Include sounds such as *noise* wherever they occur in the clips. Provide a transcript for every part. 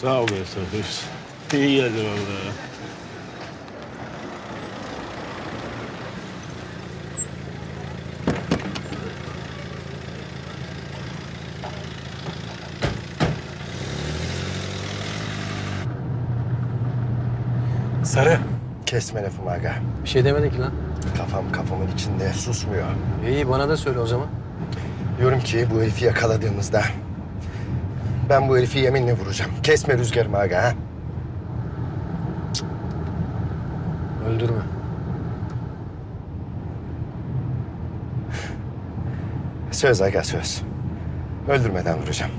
Sağ ol Esat. İyi geldi vallahi. Sarı. Kesme lafımı aga. Bir şey demedin ki lan. Kafam kafamın içinde susmuyor. İyi bana da söyle o zaman. Diyorum ki bu herifi yakaladığımızda ben bu herifi yeminle vuracağım. Kesme rüzgarımı aga ha. Öldürme. Söz aga söz. Öldürmeden vuracağım.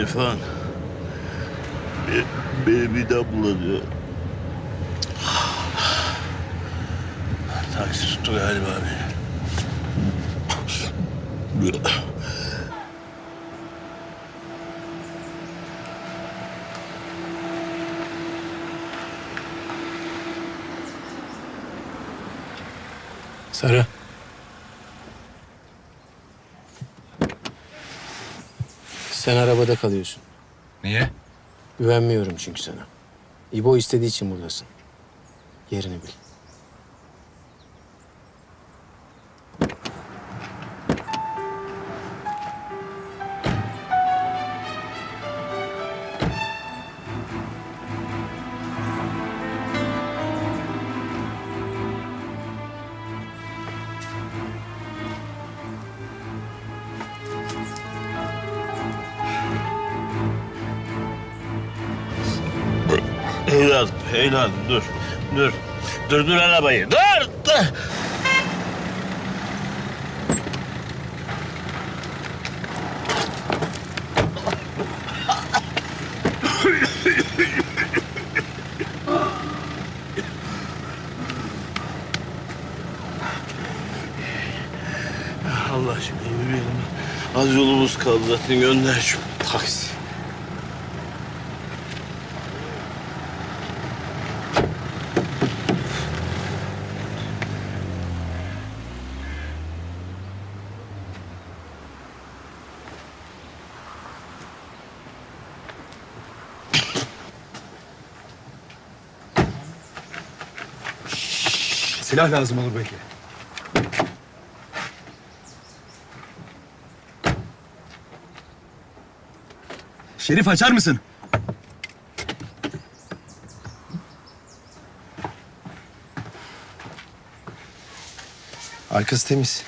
İrfan. Be bir daha bulanıyor. Taksi tuttu galiba beni. Sarı. Sen arabada kalıyorsun. Niye? Güvenmiyorum çünkü sana. İbo istediği için buradasın. Yerini bil. Evladım, evladım dur. Dur. Durdur arabayı. Dur! dur. Allah aşkına yürüyelim. Az yolumuz kaldı zaten gönder şu taksi. Silah lazım olur belki. Şerif açar mısın? Arkası temiz.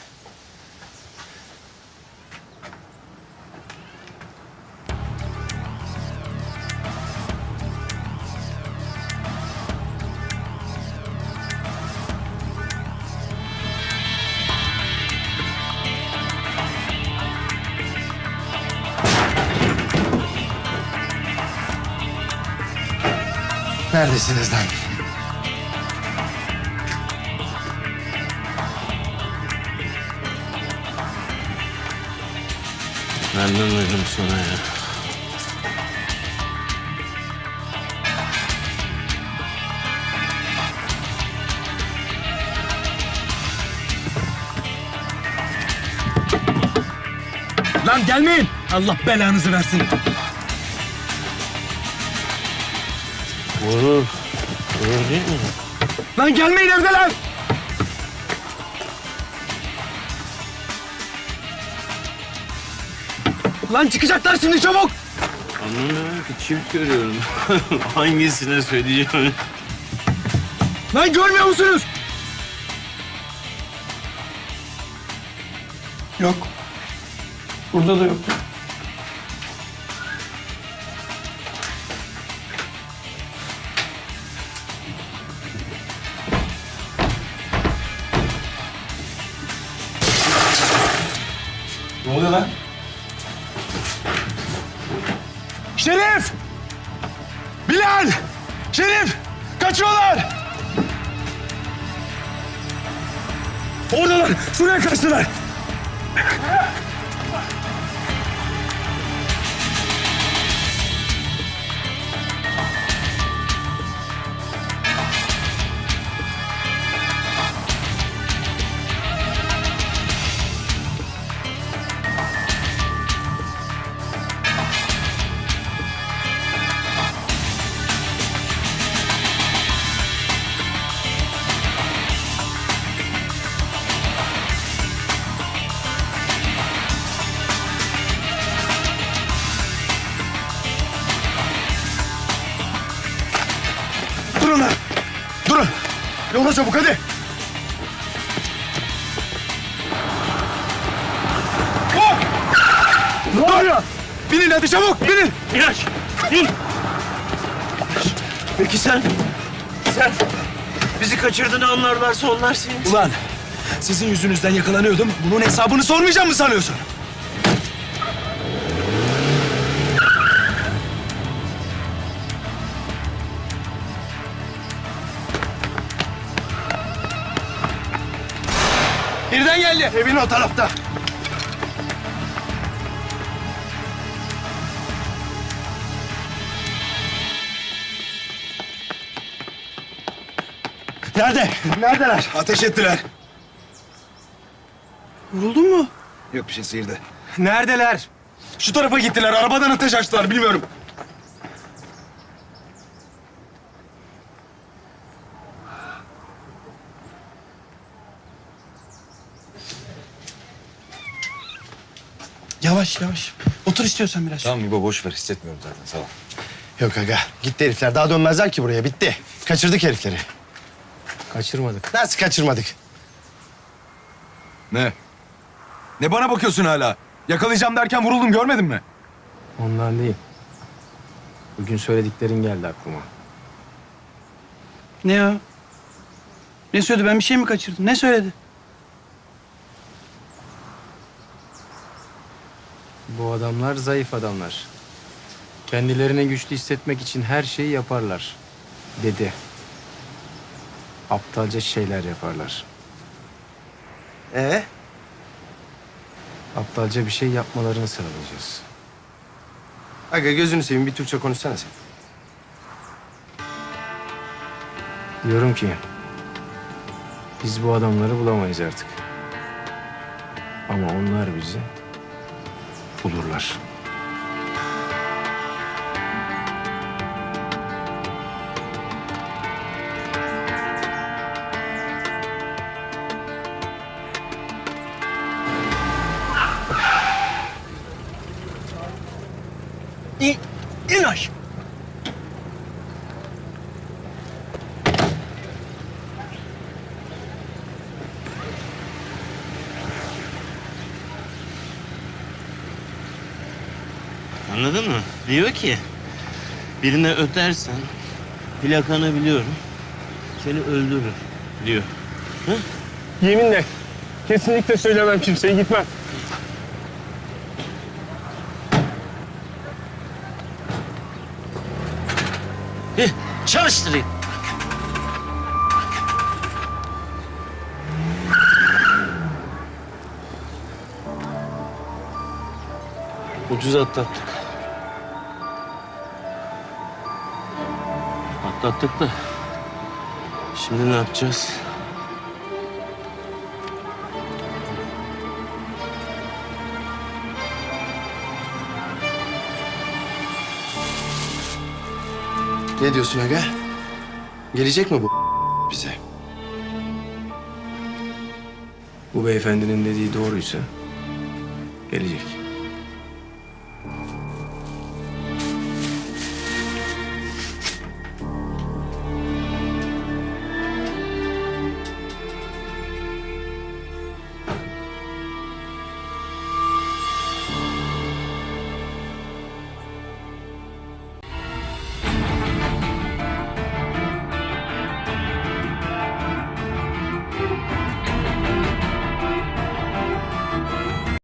Neredesiniz lan? Nereden duydum sana ya? Lan gelmeyin. Allah belanızı versin. Vurur. Vurur değil mi? Lan gelmeyin evdeler. Lan çıkacaklar şimdi çabuk. Anlamıyorum ki çift görüyorum. *laughs* Hangisine söyleyeceğim? Lan görmüyor musunuz? Yok. Burada da yok. Şerif! Kaçıyorlar! Oradalar! Şuraya kaçtılar! Yola çabuk hadi. Ne oluyor? Binin hadi çabuk binin. İlaç. İn. Peki sen? Sen bizi kaçırdığını anlarlarsa onlar senin. Ulan sizin yüzünüzden yakalanıyordum. Bunun hesabını sormayacağım mı sanıyorsun? Evin o tarafta. Nerede? Neredeler? Ateş ettiler. Vuruldun mu? Yok bir şey sıyırdı. Neredeler? Şu tarafa gittiler. Arabadan ateş açtılar. Bilmiyorum. Yavaş yavaş. Otur istiyorsan biraz. Tamam İbo boş ver hissetmiyorum zaten sağ ol. Yok aga. Gitti herifler. Daha dönmezler ki buraya. Bitti. Kaçırdık herifleri. Kaçırmadık. Nasıl kaçırmadık? Ne? Ne bana bakıyorsun hala? Yakalayacağım derken vuruldum görmedin mi? Ondan değil. Bugün söylediklerin geldi aklıma. Ne o? Ne söyledi? Ben bir şey mi kaçırdım? Ne söyledi? Bu adamlar zayıf adamlar. Kendilerini güçlü hissetmek için her şeyi yaparlar. Dedi. Aptalca şeyler yaparlar. Ee? Aptalca bir şey yapmalarını sağlayacağız. Aga gözünü seveyim bir Türkçe konuşsana sen. Diyorum ki biz bu adamları bulamayız artık. Ama onlar bizi bulurlar. İn, in aşağı. Anladın mı? Diyor ki birine ötersen plakanı biliyorum seni öldürür diyor. Yeminle. Kesinlikle söylemem kimseye gitmem. Heh, çalıştırayım. Ucuz atlattık. Atlattık da şimdi ne yapacağız? Ne diyorsun aga? Gelecek mi bu bize? Bu beyefendinin dediği doğruysa gelecek.